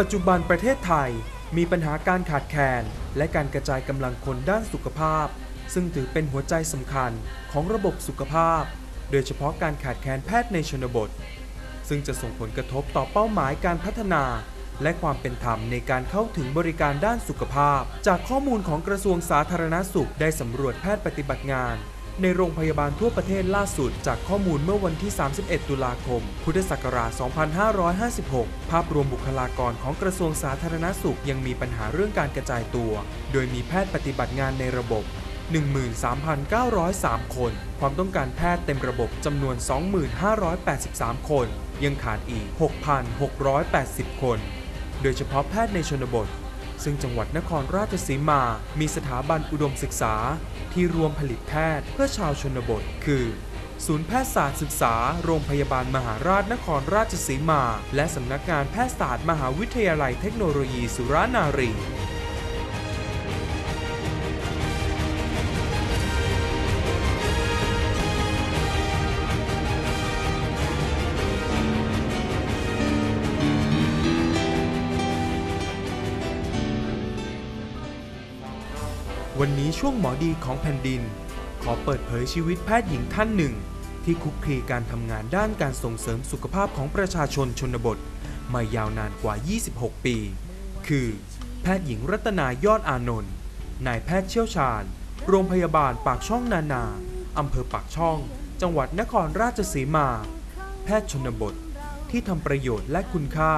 ปัจจุบันประเทศไทยมีปัญหาการขาดแคลนและการกระจายกำลังคนด้านสุขภาพ ซึ่งถือเป็นหัวใจสำคัญของระบบสุขภาพ โดยเฉพาะการขาดแคลนแพทย์ในชนบท ซึ่งจะส่งผลกระทบต่อเป้าหมายการพัฒนา และความเป็นธรรมในการเข้าถึงบริการด้านสุขภาพ จากข้อมูลของกระทรวงสาธารณสุขได้สำรวจแพทย์ปฏิบัติงาน ในโรงพยาบาลทั่วประเทศล่าสุด จากข้อมูลเมื่อวันที่ 31 ตุลาคม พุทธศักราช 2556 ภาพรวมบุคลากรของกระทรวงสาธารณสุขยังมีปัญหาเรื่องการกระจายตัว โดยมีแพทย์ปฏิบัติงานในระบบ 13,903 คน ความต้องการแพทย์เต็มระบบจำนวน 25,583 คน ยังขาดอีก 6,680 คน โดยเฉพาะแพทย์ในชนบท ซึ่งจังหวัดนครราชสีมา มีสถาบันอุดมศึกษา ที่รวมผลิตแพทย์เพื่อชาวชนบท คือ ศูนย์แพทยศาสตร์ศึกษา โรงพยาบาลมหาราชนครราชสีมา และสำนักงานแพทยศาสตร์มหาวิทยาลัยเทคโนโลยีสุรานารี วันนี้ช่วงหมอดีของแผ่นดิน ขอเปิดเผยชีวิตแพทย์หญิงท่านหนึ่ง ที่คุกคีการทำงานด้านการส่งเสริมสุขภาพของประชาชนชนบท มายาวนานกว่า 26 ปี คือ แพทย์หญิงรัตนายอดอานนท์นายแพทย์เชี่ยวชาญ โรงพยาบาลปากช่องนานาอำเภอปากช่อง จังหวัดนครราชสีมา แพทย์ชนบท ที่ทำประโยชน์และคุณค่า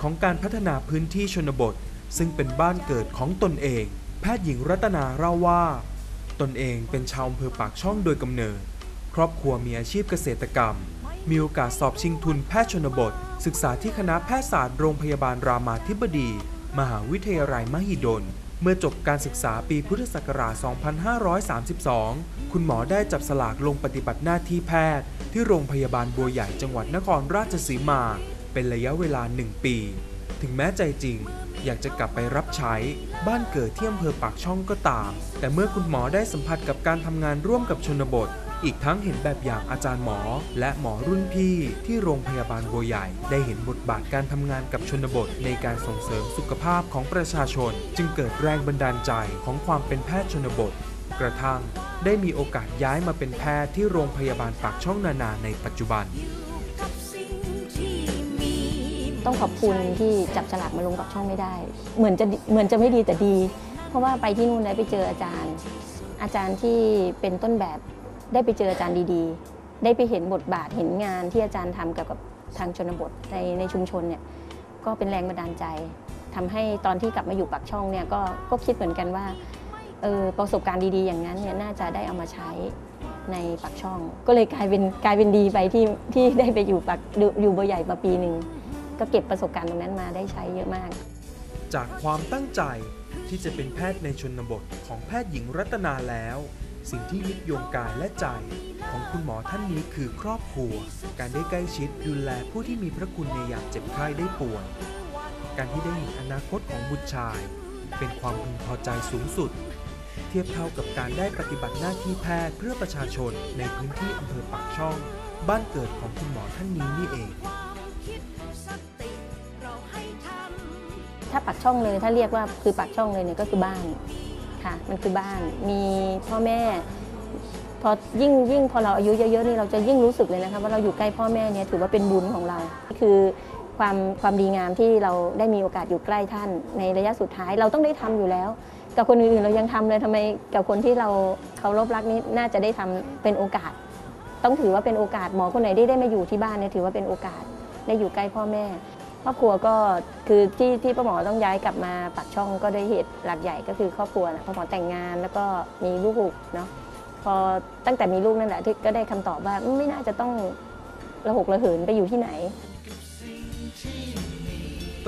ของการพัฒนาพื้นที่ชนบท ซึ่งเป็นบ้านเกิดของตนเอง แพทย์หญิงรัตนาเล่าว่า ตนเองเป็นชาวอำเภอปากช่องโดยกำเนิด ครอบครัวมีอาชีพเกษตรกรรม มีโอกาสสอบชิงทุนแพทย์ชนบท ศึกษาที่คณะแพทยศาสตร์โรงพยาบาลรามาธิบดี มหาวิทยาลัยมหิดล เมื่อจบการศึกษาปีพุทธศักราช 2532 คุณหมอได้จับสลากลงปฏิบัติหน้าที่แพทย์ ที่โรงพยาบาลบัวใหญ่จังหวัดนครราชสีมา เป็นระยะเวลา 1 ปี ถึงแม้ใจจริง อยากจะกลับไปรับใช้บ้านเกิดที่อำเภอปากช่องก็ตาม แต่เมื่อคุณหมอได้สัมผัสกับการทำงานร่วมกับชนบท อีกทั้งเห็นแบบอย่างอาจารย์หมอ และหมอรุ่นพี่ที่โรงพยาบาลบัวใหญ่ ได้เห็นบทบาทการทำงานกับชนบทในการส่งเสริมสุขภาพของประชาชน จึงเกิดแรงบันดาลใจของความเป็นแพทย์ชนบท กระทั่ง ได้มีโอกาสย้ายมาเป็นแพทย์ที่โรงพยาบาลปากช่องนานาในปัจจุบัน ต้องขอบคุณที่จับฉลากมาลงกับช่องไม่ได้ เหมือนจะเหมือนจะไม่ดีแต่ดี เพราะว่าไปที่นู่นได้ไปเจออาจารย์ อาจารย์ที่เป็นต้นแบบได้ไปเจออาจารย์ดีๆ ได้ไปเห็นบทบาทเห็นงานที่อาจารย์ทำเกี่ยวกับทางชนบทในในชุมชนเนี่ยก็เป็นแรงบันดาลใจทำให้ตอนที่กลับมาอยู่ปากช่องเนี่ยก็ก็คิดเหมือนกันว่าเออประสบการณ์ดีๆ อย่างนั้นเนี่ยน่าจะได้เอามาใช้ในปากช่อง ก็เลยกลายเป็นกลายเป็นดีไปที่ที่ได้ไปอยู่ปากอยู่บัวใหญ่มาปีหนึ่ง ก็เก็บประสบการณ์ตรงนั้นมาได้ใช้เยอะมาก จากความตั้งใจที่จะเป็นแพทย์ในชนบทของแพทย์หญิงรัตนาแล้ว สิ่งที่ยึดโยงกายและใจ ของคุณหมอท่านนี้คือครอบครัว การได้ใกล้ชิดดูแลผู้ที่มีพระคุณในยามเจ็บไข้ได้ป่วย การที่ได้เห็นอนาคตของบุตรชาย เป็นความพึงพอใจสูงสุด เทียบเท่ากับการได้ปฏิบัติหน้าที่แพทย์เพื่อประชาชนในพื้นที่อำเภอปากช่อง บ้านเกิดของคุณหมอท่านนี้นี่เองาปากช่องเลยถ้าเรียกว่าคือปากช่องเลยเนี่ยก็คือบ้านค่ะ มันคือบ้านมีพ่อแม่พอยิ่งยิ่งพอเราอายุเยอะๆนี่เราจะยิ่งรู้สึกเลยนะคะว่าเราอยู่ใกล้พ่อแม่เนี่ยถือว่าเป็นบุญของเราคือความความดีงามที่เราได้มีโอกาสอยู่ใกล้ท่าน ในระยะสุดท้ายเราต้องได้ทำอยู่แล้ว กับคนอื่นๆเรายังทำเลยทำไมกับคนที่เราเคารพรักนี้น่าจะได้ทำเป็นโอกาส ต้องถือว่าเป็นโอกาสหมอคนไหนได้ได้มาอยู่ที่บ้านเนี่ยถือว่าเป็นโอกาสได้อยู่ใกล้พ่อแม่ รอบครัวก็คือที่ที่ป้าหมอต้องย้ายกลับมาปักช่องก็ได้เหตุหลักใหญ่ก็คือครอบครัวนะป้าหมอแต่งงานแล้วก็มีลูกเนาะพอตั้งแต่มีลูกนั่นแหละที่ก็ได้คำตอบว่าไม่น่าจะต้องระหกระเหินไปอยู่ที่ไหน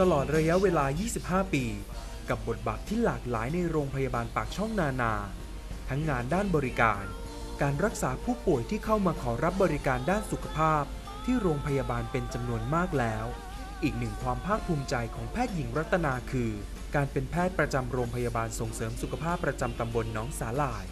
ตลอดระยะเวลา 25 ปี กับบทบาทที่หลากหลายในโรงพยาบาลปากช่องนานา ทั้งงานด้านบริการ การรักษาผู้ป่วยที่เข้ามาขอรับบริการด้านสุขภาพ ที่โรงพยาบาลเป็นจำนวนมากแล้ว อีกหนึ่งความภาคภูมิใจของแพทย์หญิงรัตนาคือ การเป็นแพทย์ประจำโรงพยาบาลส่งเสริมสุขภาพประจำตำบลหนองสาหลาย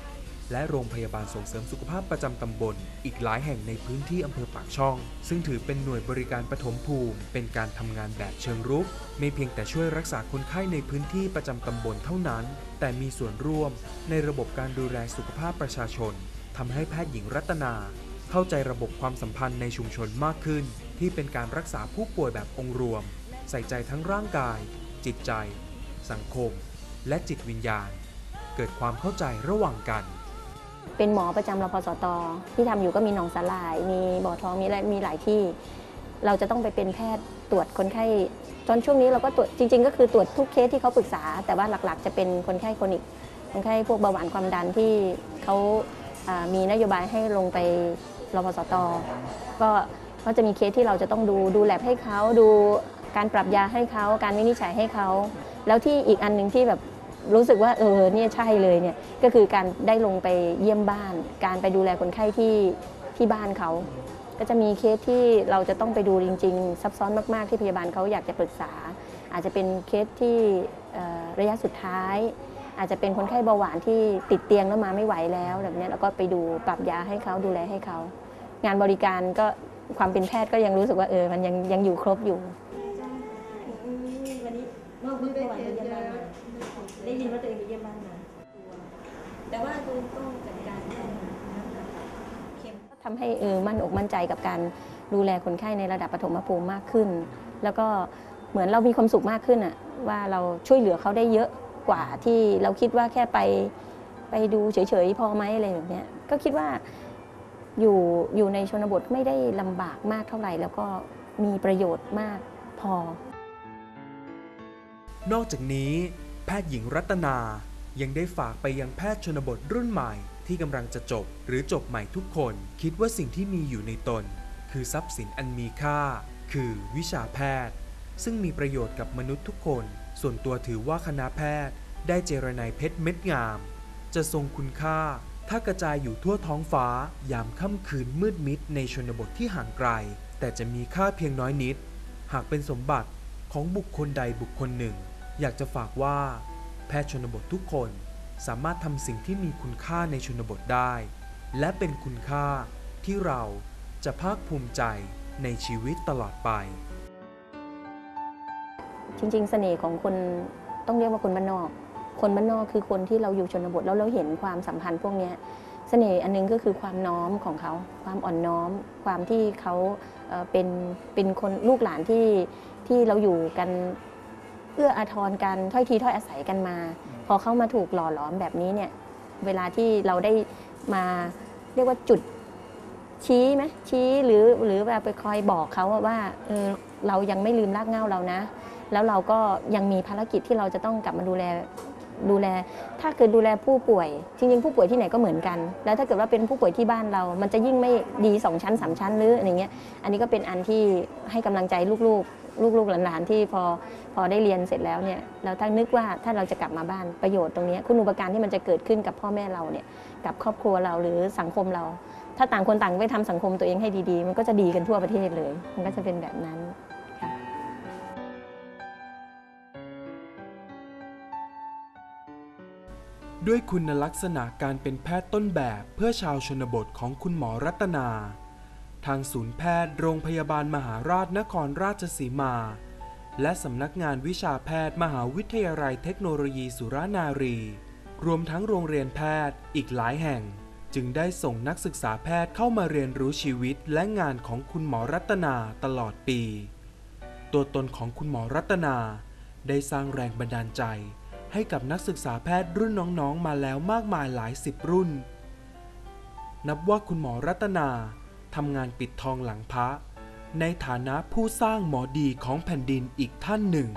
และโรงพยาบาลส่งเสริมสุขภาพประจำตำบล อีกหลายแห่งในพื้นที่อำเภอปากช่อง ซึ่งถือเป็นหน่วยบริการปฐมภูมิ เป็นการทำงานแบบเชิงรุก ไม่เพียงแต่ช่วยรักษาคนไข้ในพื้นที่ประจำตำบลเท่านั้น แต่มีส่วนร่วมในระบบการดูแลสุขภาพประชาชนทำให้แพทย์หญิงรัตนา เข้าใจระบบความสัมพันธ์ในชุมชนมากขึ้น ที่เป็นการรักษาผู้ป่วยแบบองค์รวม ใส่ใจทั้งร่างกาย จิตใจ สังคม และจิตวิญญาณ เกิดความเข้าใจระหว่างกัน เป็นหมอประจำรพสตที่ทำอยู่ก็มีหนองสาลาย มีบ่อทองมีอะไรมีหลายที่ เราจะต้องไปเป็นแพทย์ตรวจคนไข้ตอนช่วงนี้เราก็ตรวจจริง ๆ ก็คือตรวจทุกเคสที่เขาปรึกษา แต่ว่าหลักๆ จะเป็นคนไข้ครนิกคนไข้พวกเบาหวานความดันที่เขามีนโยบายให้ลงไป รพสตก็ก็จะมีเคสที่เราจะต้องดูดูแลบให้เขาดูการปรับยาให้เขาการวินิจฉัยให้เขา แล้วที่อีกอันหนึ่งที่แบบรู้สึกว่าเออเนี่ยใช่เลยเนี่ยก็คือการได้ลงไปเยี่ยมบ้าน การไปดูแลคนไข้ที่ที่บ้านเขาก็จะมีเคสที่เราจะต้องไปดูจริง ๆ ซับซ้อนมาก ๆ ที่พยาบาลเขาอยากจะปรึกษา อาจจะเป็นเคสที่ระยะสุดท้าย อาจจะเป็นคนไข้เบาหวานที่ติดเตียงแล้วมาไม่ไหวแล้วแบบเนี้ยแล้วก็ไปดูปรับยาให้เขาดูแลให้เขางานบริการก็ความเป็นแพทย์ก็ยังรู้สึกว่าเออมันยังยังอยู่ครบอยู่วันนี้เมื่อเมื่อวานไปเยี่ยมบ้านมาได้ยินว่าตัวเองไปเยี่ยมบ้านมาแต่ว่าคือต้องจัดการเรื่องเข้มทำให้เออมั่นอกมั่นใจกับการดูแลคนไข้ในระดับปฐมภูมิมากขึ้น แล้วก็เหมือนเรามีความสุขมากขึ้นอะว่าเราช่วยเหลือเขาได้เยอะ กว่าที่เราคิดว่าแค่ไปไปดูเฉยๆพอไหมอะไรแบบนี้ก็คิดว่าอยู่อยู่ในชนบทไม่ได้ลำบากมากเท่าไหร่ แล้วก็มีประโยชน์มากพอ นอกจากนี้ แพทย์หญิงรัตนายังได้ฝากไปยังแพทย์ชนบทรุ่นใหม่ ที่กำลังจะจบหรือจบใหม่ทุกคน คิดว่าสิ่งที่มีอยู่ในตน คือทรัพย์สินอันมีค่า คือวิชาแพทย์ ซึ่งมีประโยชน์กับมนุษย์ทุกคน ส่วนตัวถือว่าคณะแพทย์ได้เจรไนายเพชรเม็ดงาม จะทรงคุณค่าถ้ากระจายอยู่ทั่วท้องฟ้ายามค่ำคืนมืดมิดในชนบทที่ห่างไกล แต่จะมีค่าเพียงน้อยนิด หากเป็นสมบัติของบุคคลใดบุคคลหนึ่ง อยากจะฝากว่า แพทย์ชนบททุกคนสามารถทำสิ่งที่มีคุณค่าในชนบทได้ และเป็นคุณค่าที่เราจะภาคภูมิใจในชีวิตตลอดไป จริง ๆ เสน่ห์ของคนต้องเรียกว่าคนบ้านนอก คนบ้านนอกคือคนที่เราอยู่ชนบทแล้วเราเห็นความสัมพันธ์พวกนี้เสน่ห์อันหนึงก็คือความน้อมของเขา ความอ่อนน้อม ความที่เขาเป็นเป็นคนลูกหลานที่ที่เราอยู่กันเอื้ออาทรกันถ้อยทีถ้อยอาศัยกันมา พอเข้ามาถูกหล่อหลอมแบบนี้เนี่ยเวลาที่เราได้มาเรียกว่าจุดชี้ไหมชี้หรือหรือแบบไปคอยบอกเขาว่าเออเรายังไม่ลืมรากเหง้าเรานะ แล้วเราก็ยังมีภารกิจที่เราจะต้องกลับมาดูแลดูแล ถ้าเกิดดูแลผู้ป่วย จริงๆ ผู้ป่วยที่ไหนก็เหมือนกัน แล้วถ้าเกิดว่าเป็นผู้ป่วยที่บ้านเรา มันจะยิ่งไม่ดีสองชั้นสามชั้นหรืออะไรเงี้ย อันนี้ก็เป็นอันที่ให้กำลังใจลูกๆ ลูกๆ หลานๆ ที่พอพอได้เรียนเสร็จแล้วเนี่ย เราถ้านึกว่าถ้าเราจะกลับมาบ้านประโยชน์ตรงนี้คุณอุปการที่มันจะเกิดขึ้นกับพ่อแม่เราเนี่ย กับครอบครัวเราหรือสังคมเรา ถ้าต่างคนต่างไปทำสังคมตัวเองให้ดีๆ มันก็จะดีกันทั่วประเทศเลย มันก็จะเป็นแบบนั้น ด้วยคุณลักษณะการเป็นแพทย์ต้นแบบเพื่อชาวชนบทของคุณหมอรัตนา ทางศูนย์แพทย์โรงพยาบาลมหาราชนครราชสีมา และสำนักงานวิชาแพทย์มหาวิทยาลัยเทคโนโลยีสุรานารี รวมทั้งโรงเรียนแพทย์อีกหลายแห่ง จึงได้ส่งนักศึกษาแพทย์เข้ามาเรียนรู้ชีวิตและงานของคุณหมอรัตนาตลอดปี ตัวตนของคุณหมอรัตนา ได้สร้างแรงบันดาลใจ ให้กับนักศึกษาแพทย์รุ่นน้องๆ มาแล้วมากมายหลายสิบรุ่น นับว่าคุณหมอรัตนาทำงานปิดทองหลังพระ ในฐานะผู้สร้างหมอดีของแผ่นดินอีกท่านหนึ่ง